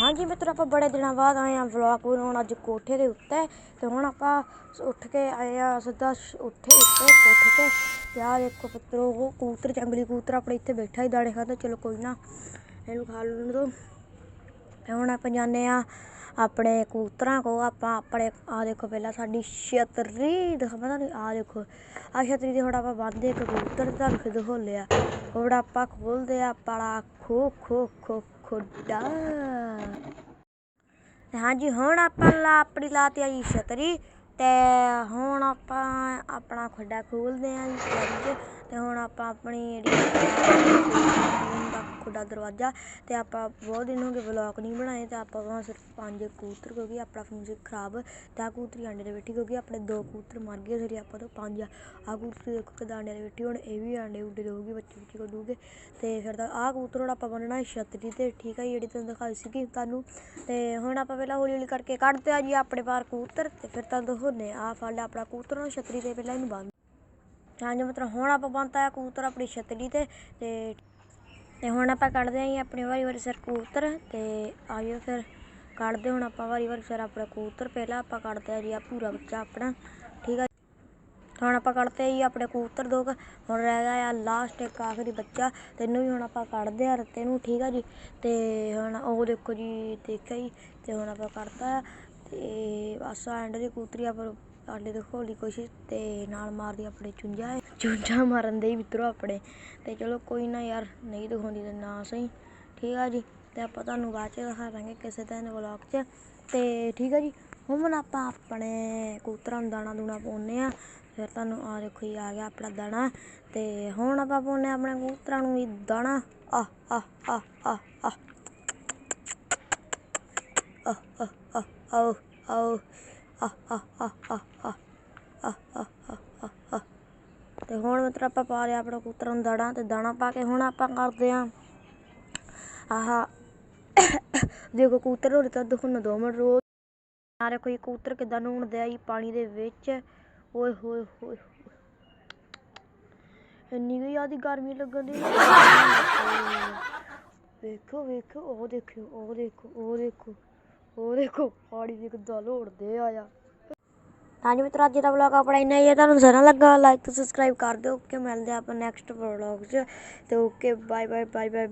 ਹਾਂਜੀ ਮਿੱਤਰ, ਆਪਾਂ ਬੜੇ ਦਿਨਾਂ ਬਾਅਦ ਆਏ ਆ ਵਲੌਗ ਬਣਾਉਣ ਅੱਜ ਕੋਠੇ ਦੇ ਉੱਤੇ ਤੇ ਹੁਣ ਆਪਾਂ ਉੱਠ ਕੇ ਆਏ ਆ ਸਿੱਧਾ ਉੱਠੇ ਉੱਤੇ ਕੋਠੇ ਤੇ। ਤੇ ਦੇਖੋ ਮਿੱਤਰੋ ਉਹ ਕੂਤਰ ਜੰਗਲੀ ਕੂਤਰ ਆਪਣੇ ਇੱਥੇ ਬੈਠਾ ਹੀ ਦਾਣੇ ਖਾਂਦਾ। ਚਲੋ ਕੋਈ ਨਾ, ਇਹਨੂੰ ਖਾ ਲੈਣ ਦੋ ਹੁਣ ਆਪਾਂ ਜਾਂਦੇ ਆ ਆਪਣੇ ਕਬੂਤਰਾਂ ਕੋ ਆਪਾਂ ਆਪਣੇ ਆ ਦੇਖੋ ਪਹਿਲਾਂ ਸਾਡੀ ਛਤਰੀ ਦਿਖਾਵਾਂ ਤੁਹਾਨੂੰ ਆ ਦੇਖੋ ਆ ਛਤਰੀ ਦੇ ਹੁਣ ਆਪਾਂ ਬੰਨਦੇ ਇੱਕ ਕਬੂਤਰ ਤੁਹਾਨੂੰ ਖੁਦ ਖੋਲਿਆ ਹੁਣ ਆਪਾਂ ਖੋਲਦੇ ਆ ਆਪਣਾ ਖੋ ਖੋ ਖੋ ਖੋਡਾ ਹਾਂਜੀ, ਹੁਣ ਆਪਾਂ ਲਾ, ਆਪਣੀ ਲਾਤੀ ਆ ਜੀ ਛਤਰੀ। ਅਤੇ ਹੁਣ ਆਪਾਂ ਆਪਣਾ ਖੁੱਡਾ ਖੋਲਦੇ ਹਾਂ ਜੀ ਫਰਿੱਜ ਤੇ ਹੁਣ ਆਪਾਂ ਆਪਣੀ ਜਿਹੜੀ ਖੁੱਡਾ ਦਰਵਾਜ਼ਾ ਅਤੇ ਆਪਾਂ ਬਹੁਤ ਦਿਨ ਹੋ ਗਏ ਵਲੌਗ ਨਹੀਂ ਬਣਾਏ ਤੇ ਆਪਾਂ ਹੁਣ ਸਿਰਫ ਪੰਜ ਕਬੂਤਰ ਕਿਉਂਕਿ ਆਪਣਾ ਫੋਨ ਖਰਾਬ ਅਤੇ ਆਹ ਕਬੂਤਰੀ ਆਂਡੇ 'ਤੇ ਬੈਠੀ ਕਿਉਂਕਿ ਆਪਣੇ ਦੋ ਕਬੂਤਰ ਮਰ ਗਏ ਫਿਰ ਆਪਾਂ ਤੋਂ ਪੰਜ ਆ। ਆਹ ਕਬੂਤਰੀ ਦੇਖੋ ਕਿੱਦਾਂ ਆਂਡੇ 'ਤੇ ਬੈਠੀ ਹੁਣ ਇਹ ਵੀ ਆਂਡੇ ਉੱਡੇ ਦੇਊਗੀ ਬੱਚੇ ਬੱਚੇ ਕੋ ਅਤੇ ਫਿਰ ਤਾਂ ਆਹ ਕਬੂਤਰ ਹੁਣ ਆਪਾਂ ਬੰਨਣਾ ਛਤਰੀ ਤੇ ਠੀਕ ਆ ਜੀ, ਜਿਹੜੀ ਤੁਹਾਨੂੰ ਦਿਖਾਈ ਸੀਗੀ ਤੁਹਾਨੂੰ। ਅਤੇ ਹੁਣ ਆਪਾਂ ਪਹਿਲਾਂ ਹੌਲੀ ਹੌਲੀ ਕਰਕੇ ਕੱਢਦੇ ਆ ਜੀ ਆਪਣੇ ਬਾਹਰ ਕਬੂਤਰ ਅਤੇ ਫਿਰ ਤੁਹਾਨੂੰ ਦਿਖਾਉਂਦੇ ਆ ਫੜ ਆਪਣਾ ਕਬੂਤਰ ਨੂੰ ਛਤਰੀ ਤੇ ਪਹਿਲਾਂ ਇਹਨੂੰ ਬੰਨ ਹਾਂਜੀ ਮਤਲਬ ਹੁਣ ਆਪਾਂ ਬੰਨਤਾ ਕਬੂਤਰ ਆਪਣੀ ਛਤਰੀ ਤੇ ਤੇ ਤੇ ਹੁਣ ਆਪਾਂ ਕੱਢਦੇ ਆਂ ਆਪਣੇ ਵਾਰੀ ਵਾਰੀ ਸਿਰ ਕਬੂਤਰ, ਤੇ ਆਇਓ ਫਿਰ ਕੱਢਦੇ ਹੁਣ ਆਪਾਂ ਵਾਰੀ ਵਾਰੀ ਸਿਰ ਆਪਣਾ ਕਬੂਤਰ। ਪਹਿਲਾਂ ਆਪਾਂ ਕੱਢਦੇ ਆ ਜੀ ਆ ਪੂਰਾ ਬੱਚਾ ਆਪਣਾ, ਠੀਕ ਆ ਹੁਣ ਆਪਾਂ ਕੱਢਤੇ ਆ ਜੀ ਆਪਣੇ ਕਬੂਤਰ ਦੋ ਹੁਣ ਰਹਿ ਗਿਆ ਆ ਲਾਸਟ ਇੱਕ ਆਖਰੀ ਬੱਚਾ, ਤੈਨੂੰ ਵੀ ਹੁਣ ਆਪਾਂ ਕੱਢਦੇ ਆ ਰੱਤੇ ਨੂੰ, ਠੀਕ ਆ ਜੀ? ਤੇ ਹੁਣ ਉਹ ਦੇਖੋ ਜੀ, ਦੇਖਿਆ ਜੀ? ਤੇ ਹੁਣ ਆਪਾਂ ਕੱਢਤਾ ਆ ਤੇ ਬਸ ਐਂਡ ਦੀ ਕਬੂਤਰੀ ਆਪਾਂ ਆਲੇ ਦਿਖਾਉਣ ਦੀ ਕੋਸ਼ਿਸ਼ ਤੇ ਨਾਲ ਮਾਰਦੀ ਆਪਣੇ ਚੁੰਝਾ ਹੈ ਚੁੰਝਾ ਮਾਰਨ ਦੇ ਹੀ ਮਿੱਤਰੋ ਆਪਣੇ। ਤੇ ਚਲੋ ਕੋਈ ਨਾ ਯਾਰ, ਨਹੀਂ ਦਿਖਾਉਂਦੀ ਤੇ ਨਾ ਸਹੀ। ਠੀਕ ਆ ਜੀ, ਤੇ ਆਪਾਂ ਤੁਹਾਨੂੰ ਬਾਅਦ ਚ ਦਿਖਾ ਦਾਂਗੇ ਕਿਸੇ ਦਿਨ ਵਲੌਗ 'ਚ। ਤੇ ਠੀਕ ਆ ਜੀ, ਹੁਣ ਆਪਾਂ ਆਪਣੇ ਕੂਤਰਾਂ ਨੂੰ ਦਾਣਾ ਦੂਣਾ ਪਾਉਂਦੇ ਆ। ਫਿਰ ਤੁਹਾਨੂੰ ਆ ਦੇਖੋ ਜੀ, ਆ ਗਿਆ ਆਪਣਾ ਦਾਣਾ। ਤੇ ਹੁਣ ਆਪਾਂ ਪਾਉਂਦੇ ਆ ਆਪਣੇ ਕੂਤਰਾਂ ਨੂੰ ਵੀ ਦਾਣਾ। ਆ ਆ ਆ ਆ ਆ ਆ ਆ ਆ ਆਓ ਆਓ ਆ ਆ ਆ ਆ ਆ ਆ ਆ ਆ ਆ ਤੇ ਹੁਣ ਮਤਲਬ ਆਪਾਂ ਪਾ ਲਿਆ ਆਪਣਾ ਕਬੂਤਰਾਂ ਨੂੰ ਦਾਣਾ ਤੇ ਦਾਣਾ ਪਾ ਕੇ ਹੁਣ ਆਪਾਂ ਕਰਦੇ ਆ ਆਹ, ਦੇਖੋ ਕਬੂਤਰ ਹੋਰ ਤਾਂ ਦਿਖਾਉਣਾ ਦੋ ਮਿੰਟ ਰੋ ਆ ਦੇਖੋ ਜੀ, ਕਬੂਤਰ ਕਿਦਾਂ ਨਹਾਉਂਦੇ ਆ ਜੀ ਪਾਣੀ ਦੇ ਵਿੱਚ। ਓਏ ਹੋਏ ਹੋਏ ਇੰਨੀ ਕੁ ਜ਼ਿਆਦਾ ਗਰਮੀ ਲੱਗਣ ਦੀ ਵੇਖੋ ਵੇਖੋ, ਉਹ ਦੇਖੋ ਉਹ ਦੇਖੋ ਉਹ ਦੇਖੋ। ਉਹ ਦੇਖੋ ਪਾਣੀ ਦੇ ਕਿੱਦਾਂ ਲੋੜਦੇ ਆ ਹਾਂਜੀ ਮਿੱਤਰੋ, ਅੱਜ ਦਾ ਵਲੌਗ ਆਪਣਾ ਇੰਨਾ ਹੀ ਹੈ। ਤੁਹਾਨੂੰ ਸਾਰਾ ਲੱਗਾ ਲਾਈਕ ਤੇ ਸਬਸਕ੍ਰਾਈਬ ਕਰ ਦਿਓ। ਓਕੇ ਮਿਲਦੇ ਆ ਆਪਾਂ ਨੈਕਸਟ ਵਲੌਗ 'ਚ। ਤੇ okay bye bye bye bye